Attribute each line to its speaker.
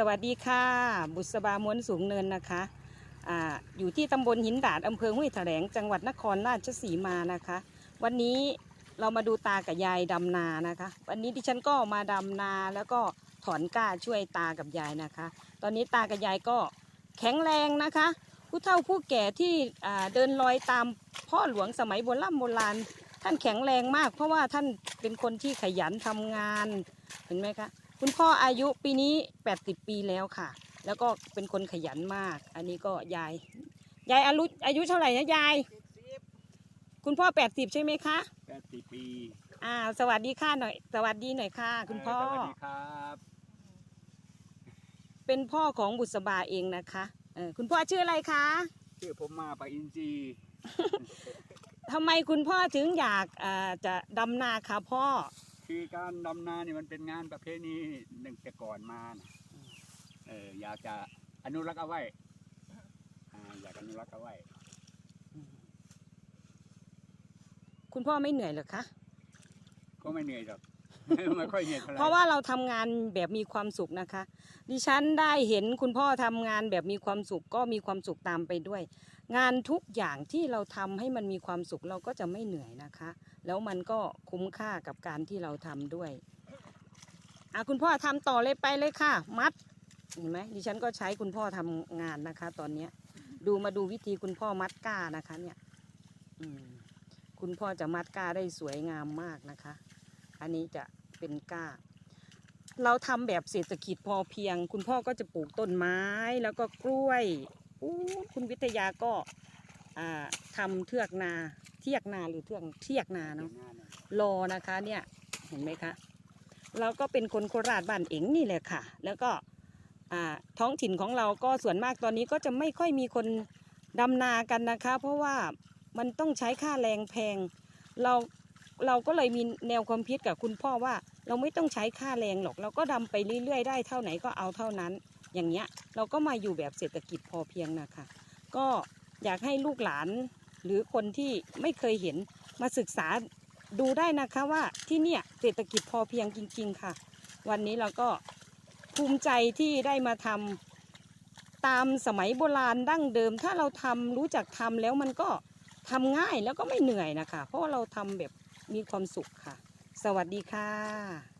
Speaker 1: สวัสดีค่ะ บุษบาม้วนสูงเนินนะคะอ่าอยู่ที่ตำบลหินดาดอำเภอห้วยแถลงจังหวัดนครราชสีมานะคะ วันนี้เรามาดูตากับยายดำนานะคะ วันนี้ดิฉันก็มาดำนาแล้วก็ถอนก้าช่วยตากับยายนะคะ ตอนนี้ตากับยายก็แข็งแรงนะคะ ผู้เฒ่าผู้แก่ที่อ่าเดินรอยตามพ่อหลวงสมัยโบราณโบราณท่านแข็งแรงมาก เพราะว่าท่านเป็นคนที่ขยันทำงานเห็นไหมคะ คุณพ่ออายุปีนี้ 80 ปีแล้วค่ะ แล้วก็เป็นคนขยันมาก อันนี้ก็ยาย ยายอายุอายุเท่าไหร่นะยาย คุณพ่อ 80 ใช่ไหมคะ
Speaker 2: แปดสิบปี
Speaker 1: อ่า สวัสดีค่ะหน่อย สวัสดีหน่อยค่ะ คุณพ่อ
Speaker 2: สวัสดีครับ
Speaker 1: เป็นพ่อของบุษบาเองนะคะเออคุณพ่อชื่ออะไรคะ
Speaker 2: ชื่อผมมาปะอินจี
Speaker 1: ทำไมคุณพ่อถึงอยากอ่าจะดำนาคะพ่อ
Speaker 2: คือการดำนาเนี่ยมันเป็นงานประเพณีหนึ่งแต่ก่อนมานะเอออยากจะอนุรักษ์เอาไว้อ่าอยากอนุรักษ์เอาไว้
Speaker 1: คุณพ่อไม่เหนื่อยเหรอคะ
Speaker 2: ก็ไม่เหนื่อยหรอก ไม่ค่อยเหนื่อยเท่าไหร่
Speaker 1: เพราะว่าเราทำงานแบบมีความสุขนะคะ ดิฉันได้เห็นคุณพ่อทำงานแบบมีความสุขก็มีความสุขตามไปด้วย งานทุกอย่างที่เราทำให้มันมีความสุขเราก็จะไม่เหนื่อยนะคะ แล้วมันก็คุ้มค่ากับการที่เราทำด้วยอะคุณพ่อทำต่อเลยไปเลยค่ะ มัดเห็นไหมดิฉันก็ใช้คุณพ่อทำงานนะคะ ตอนเนี้ยดูมาดูวิธีคุณพ่อมัดก้านะคะ เนี่ยอืมคุณพ่อจะมัดก้าได้สวยงามมากนะคะ อันนี้จะเป็นก้า เราทำแบบเศรษฐกิจพอเพียง คุณพ่อก็จะปลูกต้นไม้แล้วก็กล้วย อู้คุณวิทยาก็อ่าทำเทือกนาเทียกนาหรือเทือกเทียกนาเนาะ
Speaker 2: งานน่ะ
Speaker 1: รอนะคะเนี่ยเห็นไหมคะเราก็เป็นคนโคราชบ้านเอ๋งนี่แหละค่ะ แล้วก็อ่าท้องถิ่นของเราก็ส่วนมากตอนนี้ก็จะไม่ค่อยมีคนดำนากันนะคะ เพราะว่ามันต้องใช้ค่าแรงแพง เราเราก็เลยมีแนวความคิดกับคุณพ่อว่า เราไม่ต้องใช้ค่าแรงหรอก เราก็ดำไปเรื่อยๆได้เท่าไหนก็เอาเท่านั้น อย่างเงี้ยเราก็มาอยู่แบบเศรษฐกิจพอเพียงนะคะก็อยากให้ลูกหลานหรือคนที่ไม่เคยเห็นมาศึกษาดูได้นะคะว่าที่เนี่ยเศรษฐกิจพอเพียงจริง ๆ ค่ะ วันนี้เราก็ภูมิใจที่ได้มาทำตามสมัยโบราณดั้งเดิม ถ้าเราทำรู้จักทำแล้วมันก็ทำง่ายแล้วก็ไม่เหนื่อยนะคะ เพราะว่าเราทำแบบมีความสุขค่ะ สวัสดีค่ะ